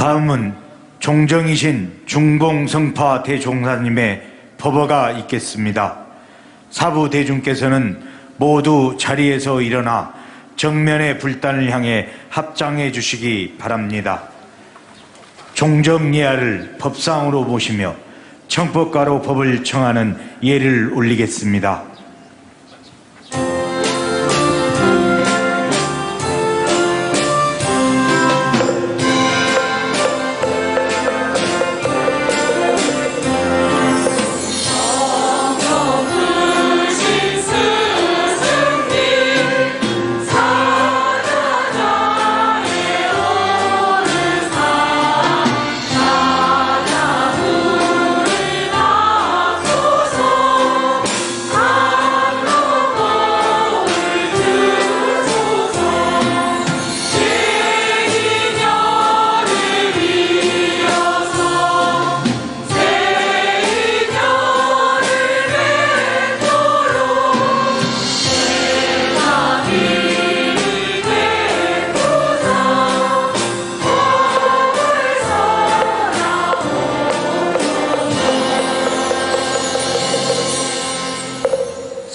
다음은 종정이신 중봉성파 대종사님의 법어가 있겠습니다. 사부 대중께서는 모두 자리에서 일어나 정면의 불단을 향해 합장해 주시기 바랍니다. 종정예하를 법상으로 모시며 청법가로 법을 청하는 예를 올리겠습니다.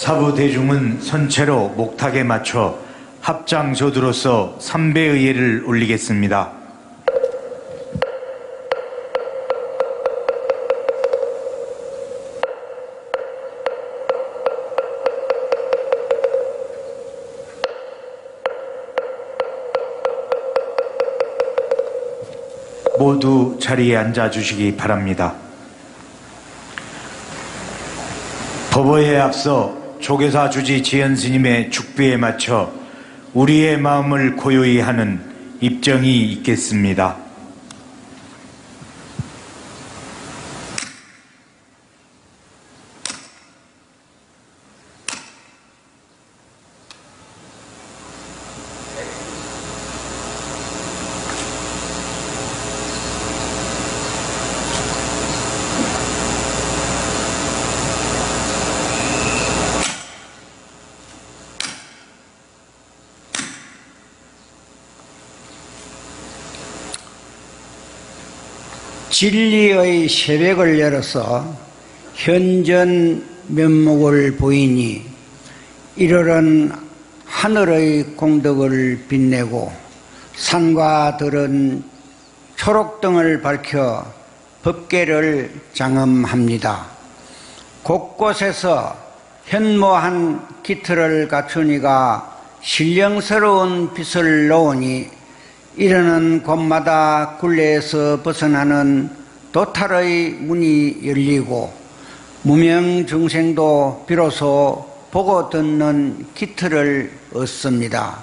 사부 대중은 선체로 목탁에 맞춰 합장조두로서 삼배의 예를 올리겠습니다. 모두 자리에 앉아 주시기 바랍니다. 법어에 앞서 조계사 주지 지연 스님의 축비에 맞춰 우리의 마음을 고요히 하는 입정이 있겠습니다. 진리의 새벽을 열어서 현전 면목을 보이니 이러한 하늘의 공덕을 빛내고 산과 들은 초록등을 밝혀 법계를 장엄합니다. 곳곳에서 현모한 기틀을 갖추니가 신령스러운 빛을 놓으니 이르는 곳마다 굴레에서 벗어나는 도탈의 문이 열리고 무명 중생도 비로소 보고 듣는 기틀을 얻습니다.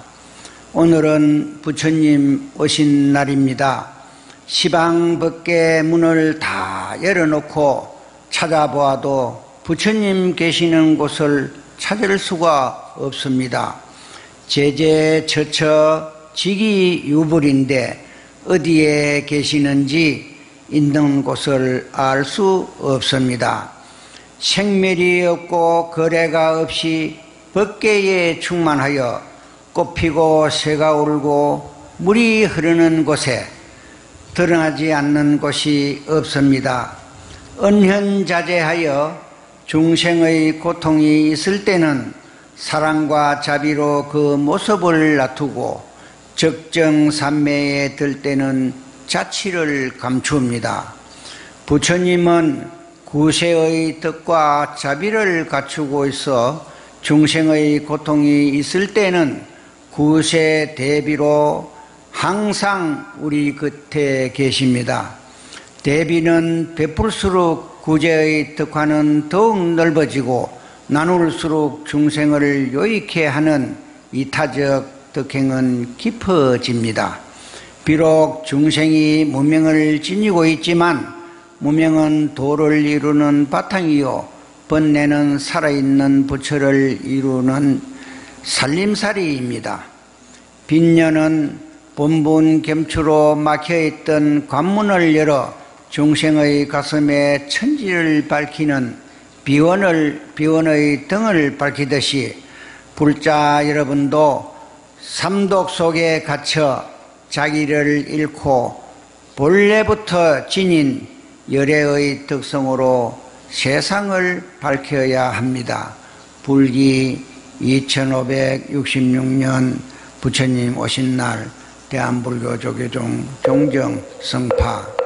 오늘은 부처님 오신 날입니다. 시방 밖에 문을 다 열어놓고 찾아보아도 부처님 계시는 곳을 찾을 수가 없습니다. 제제처처 지기유불인데 어디에 계시는지 있는 곳을 알 수 없습니다. 생멸이 없고 거래가 없이 법계에 충만하여 꽃피고 새가 울고 물이 흐르는 곳에 드러나지 않는 곳이 없습니다. 은현자제하여 중생의 고통이 있을 때는 사랑과 자비로 그 모습을 놔두고 적정산매에 들 때는 자치를 감추옵니다. 부처님은 구세의 뜻과 자비를 갖추고 있어 중생의 고통이 있을 때는 구세 대비로 항상 우리 곁에 계십니다. 대비는 베풀수록 구제의 덕화는 더욱 넓어지고 나눌수록 중생을 요익해 하는 이타적 덕행은 깊어집니다. 비록 중생이 무명을 지니고 있지만 무명은 도를 이루는 바탕이요 번뇌는 살아있는 부처를 이루는 살림살이입니다. 빈년은 본분 gem추로 막혀있던 관문을 열어 중생의 가슴에 천지를 밝히는 비원을 비원의 등을 밝히듯이 불자 여러분도 삼독 속에 갇혀 자기를 잃고 본래부터 지닌 열애의 특성으로 세상을 밝혀야 합니다. 불기 2566년 부처님 오신 날 대한불교 조계종 종정 성파